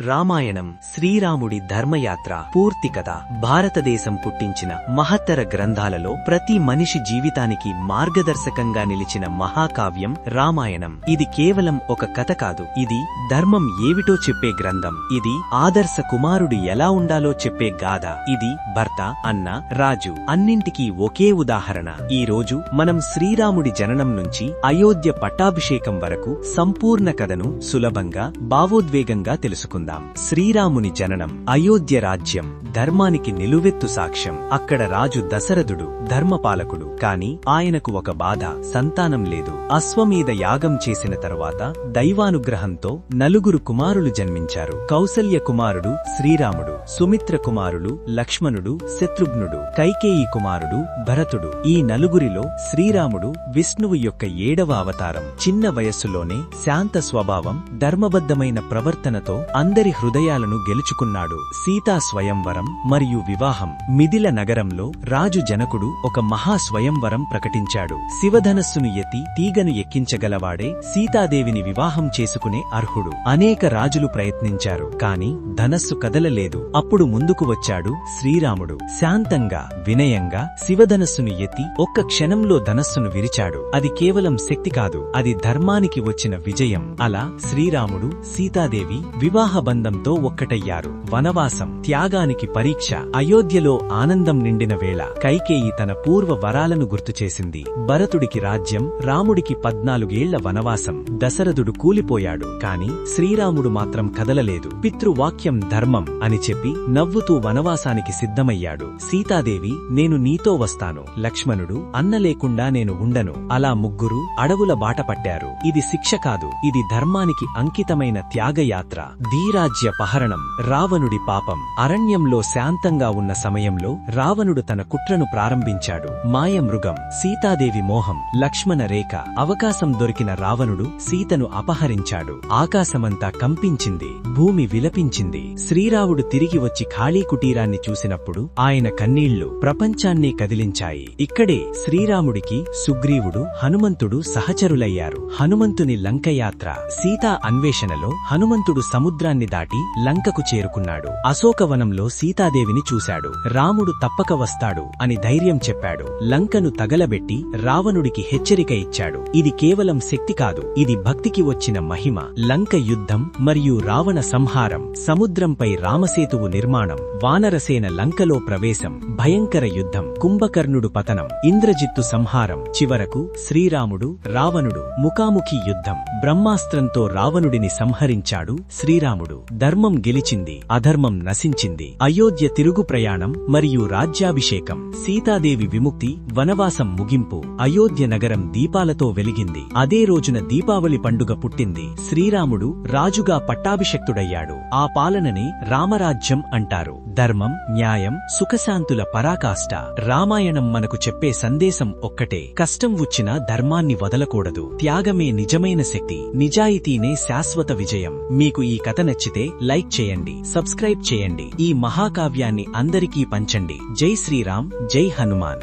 రామాయణం శ్రీరాముడి ధర్మయాత్ర పూర్తి కథ భారతదేశం పుట్టించిన మహత్తర గ్రంథాలలో ప్రతి మనిషి జీవితానికి మార్గదర్శకంగా నిలిచిన మహాకావ్యం రామాయణం. ఇది కేవలం ఒక కథ కాదు ఇది ధర్మం ఏమిటో చెప్పే గ్రంథం. ఇది ఆదర్శ కుమారుడు ఎలా ఉండాలో చెప్పే గాథ. ఇది భర్త అన్న రాజు అన్నింటికీ ఒకే ఉదాహరణ. ఈ రోజు మనం శ్రీరాముడి జననం నుంచి అయోధ్య పట్టాభిషేకం వరకు సంపూర్ణ కథను సులభంగా భావోద్వేగంగా తెలుసుకుందాం. శ్రీరాముని జననం అయోధ్య రాజ్యం. ధర్మానికి నిలువెత్తు సాక్ష్యం. అక్కడ రాజు దశరథుడు ధర్మపాలకుడు. కాని ఆయనకు ఒక బాధ సంతానం లేదు. అశ్వమీద యాగం చేసిన తరువాత దైవానుగ్రహంతో నలుగురు కుమారులు జన్మించారు. కౌసల్య కుమారుడు శ్రీరాముడు సుమిత్ర కుమారులు లక్ష్మణుడు శత్రుఘ్నుడు కైకేయి కుమారుడు భరతుడు. ఈ నలుగురిలో శ్రీరాముడు విష్ణువు యొక్క ఏడవ అవతారం. చిన్న వయస్సులోనే శాంత స్వభావం ధర్మబద్ధమైన ప్రవర్తనతో అందరి హృదయాలను గెలుచుకున్నాడు. సీతా స్వయంవరం మరియు వివాహం. మిథిల నగరంలో రాజు జనకుడు ఒక మహా స్వయంవరం ప్రకటించాడు. శివధనస్సును ఎత్తి తీగను ఎక్కించగలవాడే సీతాదేవిని వివాహం చేసుకునే అర్హుడు. అనేక రాజులు ప్రయత్నించారు కాని ధనస్సు కదలలేదు. అప్పుడు ముందుకు వచ్చాడు శ్రీరాముడు. శాంతంగా వినయంగా శివధనస్సును ఎత్తి ఒక్క క్షణంలో ధనస్సును విరిచాడు. అది కేవలం శక్తి కాదు అది ధర్మానికి వచ్చిన విజయం. అలా శ్రీరాముడు సీతాదేవి వివాహ బంధంతో ఒక్కటయ్యారు. వనవాసం త్యాగానికి పరీక్ష అయోధ్యలో ఆనందం నిండిన వేళ కైకేయి తన పూర్వ వరాలను గుర్తుచేసింది భరతుడికి రాజ్యం రాముడికి పద్నాలుగేళ్ళ వనవాసం దశరథుడు కూలిపోయాడు. కాని శ్రీరాముడు మాత్రం కదలలేదు. పితృవాక్యం ధర్మం అని చెప్పి నవ్వుతూ వనవాసానికి సిద్ధమయ్యాడు. సీతాదేవి నేను నీతో వస్తాను. లక్ష్మణుడు అన్న లేకుండా నేను ఉండను. అలా ముగ్గురు అడవుల బాట పట్టారు. ఇది శిక్ష కాదు. ఇది ధర్మానికి అంకితమైన త్యాగయాత్ర. ధీరాజ్య పహరణం. రావణుడి పాపం. అరణ్యంలో శాంతంగా ఉన్న సమయంలో రావణుడు తన కుట్రను ప్రారంభించాడు. మాయ మృగం సీతాదేవి మోహం లక్ష్మణ రేఖ అవకాశం దొరికిన రావణుడు సీతను అపహరించాడు. ఆకాశమంతా కంపించింది భూమి విలపించింది. శ్రీరావుడు తిరిగి వచ్చి ఖాళీ కుటీరాన్ని చూసినప్పుడు ఆయన కన్నీళ్ళు ప్రపంచాన్నే కదిలించాయి. ఇక్కడే శ్రీరాముడికి సుగ్రీవుడు హనుమంతుడు సహచరులయ్యారు. హనుమంతుని లంకయాత్ర సీతా అన్వేషణలో హనుమంతుడు సముద్రాన్ని దాటి లంకకు చేరుకున్నాడు. అశోకవనంలో సీతాదేవిని చూశాడు. రాముడు తప్పక వస్తాడు అని ధైర్యం చెప్పాడు. లంకను తగలబెట్టి రావణుడికి హెచ్చరిక ఇచ్చాడు. ఇది కేవలం శక్తి కాదు ఇది భక్తికి వచ్చిన మహిమ. లంక యుద్ధం మరియు రావణ సంహారం సముద్రంపై రామసేతువు నిర్మాణం వానరసేన లంకలో ప్రవేశం భయంకర యుద్ధం కుంభకర్ణుడు పతనం ఇంద్రజిత్తు సంహారం చివరకు శ్రీరాముడు రావణుడు ముఖాముఖి యుద్ధం. బ్రహ్మాస్త్రంతో రావణుడిని సంహరించాడు శ్రీరాముడు. ధర్మం గెలిచింది అధర్మం నశించింది. అయోధ్య తిరుగు ప్రయాణం మరియు రాజ్యాభిషేకం. సీతాదేవి విముక్తి వనవాసం ముగింపు అయోధ్య నగరం దీపాలతో వెలిగింది. అదే రోజున దీపావళి పండుగ పుట్టింది. శ్రీరాముడు రాజుగా పట్టాభిషక్తుడయ్యాడు. ఆ పాలనని రామరాజ్యం అంటారు. ధర్మం న్యాయం సుఖశాంతుల పరాకాష్ట. రామాయణం మనకు చెప్పే సందేశం ఒక్కటే. కష్టం వచ్చినా ధర్మాన్ని వదలకూడదు. త్యాగమే నిజమైన శక్తి. నిజాయితీనే శాశ్వత విజయం. మీకు ఈ కథ నచ్చితే లైక్ చేయండి సబ్స్క్రైబ్ చేయండి. ఈ మహా మహాకావ్యాన్ని అందరికీ పంచండి. జై శ్రీరామ్ జై హనుమాన్.